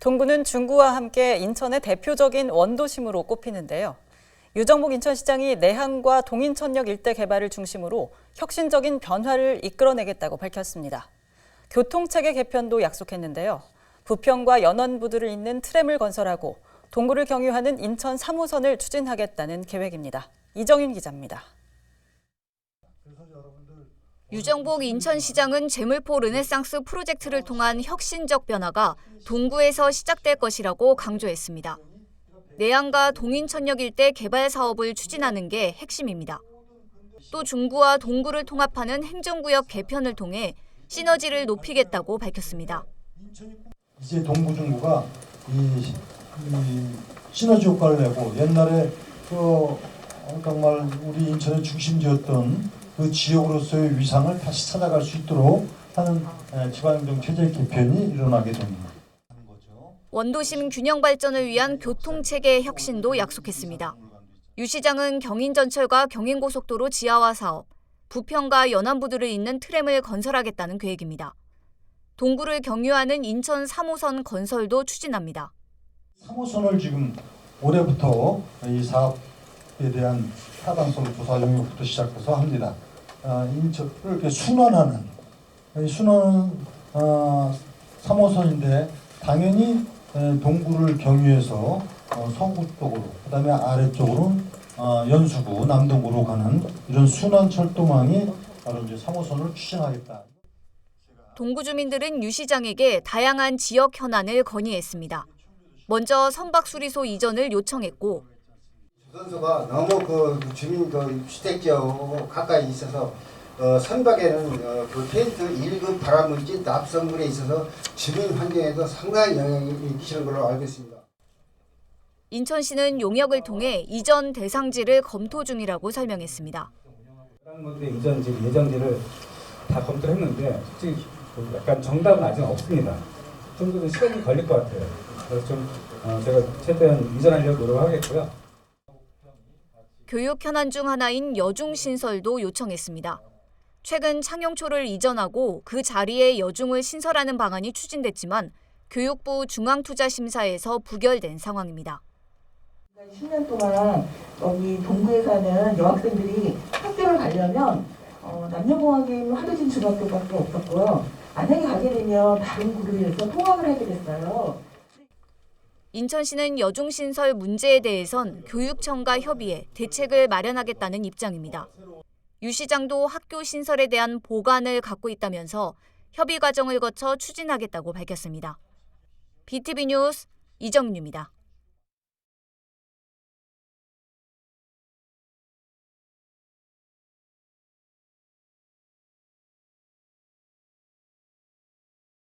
동구는 중구와 함께 인천의 대표적인 원도심으로 꼽히는데요. 유정복 인천시장이 내항과 동인천역 일대 개발을 중심으로 혁신적인 변화를 이끌어내겠다고 밝혔습니다. 교통체계 개편도 약속했는데요. 부평과 연원부두를 잇는 트램을 건설하고 동구를 경유하는 인천 3호선을 추진하겠다는 계획입니다. 이정윤 기자입니다. 유정복 인천시장은 재물포 르네상스 프로젝트를 통한 혁신적 변화가 동구에서 시작될 것이라고 강조했습니다. 내양과 동인천역 일대 개발 사업을 추진하는 게 핵심입니다. 또 중구와 동구를 통합하는 행정구역 개편을 통해 시너지를 높이겠다고 밝혔습니다. 이제 동부 중구가 이, 이 시너지 효과를 내고 옛날에 그 정말 우리 인천의 중심지였던 그 지역으로서의 위상을 다시 찾아갈 수 있도록 하는 에, 지방행정 체제 개편이 일어나게 됩니다. 원도심 균형 발전을 위한 교통체계 혁신도 약속했습니다. 유 시장은 경인전철과 경인고속도로 지하화 사업, 부평과 연안부두를 잇는 트램을 건설하겠다는 계획입니다. 동구를 경유하는 인천 3호선 건설도 추진합니다. 3호선을 지금 올해부터 이 사업에 대한 타당성 조사 영역부터 시작해서 합니다. 아, 이렇게 순환하는 이 순환은 어, 3호선인데 당연히 에, 동구를 경유해서 어, 서구 쪽으로 그다음에 아래쪽으로는 어, 연수구 남동구로 가는 이런 순환 철도망이 바로 이제 3호선을 추진하겠다. 동구 주민들은 유 시장에게 다양한 지역 현안을 건의했습니다. 먼저 선박 수리소 이전을 요청했고 조 선소가 너무 그 주민 그 주택지하고 가까이 있어서 어, 선박에는 어, 그 텐트 1급 발암물질 납성물에 있어서 주민 환경에도 상당히 영향을 끼치는 걸로 알고 있습니다. 인천시는 용역을 통해 이전 대상지를 검토 중이라고 설명했습니다. 이전지, 예정지를 다 검토를 했는데 솔직히 그 약간 정답은 아직 없습니다. 좀 더 시간이 걸릴 것 같아요. 그래서 좀 어, 제가 최대한 이전하려고 노력하겠고요. 교육 현안 중 하나인 여중 신설도 요청했습니다. 최근 창영초를 이전하고 그 자리에 여중을 신설하는 방안이 추진됐지만 교육부 중앙투자심사에서 부결된 상황입니다. 10년 동안 여기 동구에 사는 여학생들이 학교를 가려면 어, 남녀공학인 하도진 중학교밖에 없었고요. 만약에 가게 되면 다른 구로에서 통학을 하게 됐어요. 인천시는 여중 신설 문제에 대해선 교육청과 협의해 대책을 마련하겠다는 입장입니다. 유 시장도 학교 신설에 대한 보관을 갖고 있다면서 협의 과정을 거쳐 추진하겠다고 밝혔습니다. BTV 뉴스 이정윤입니다.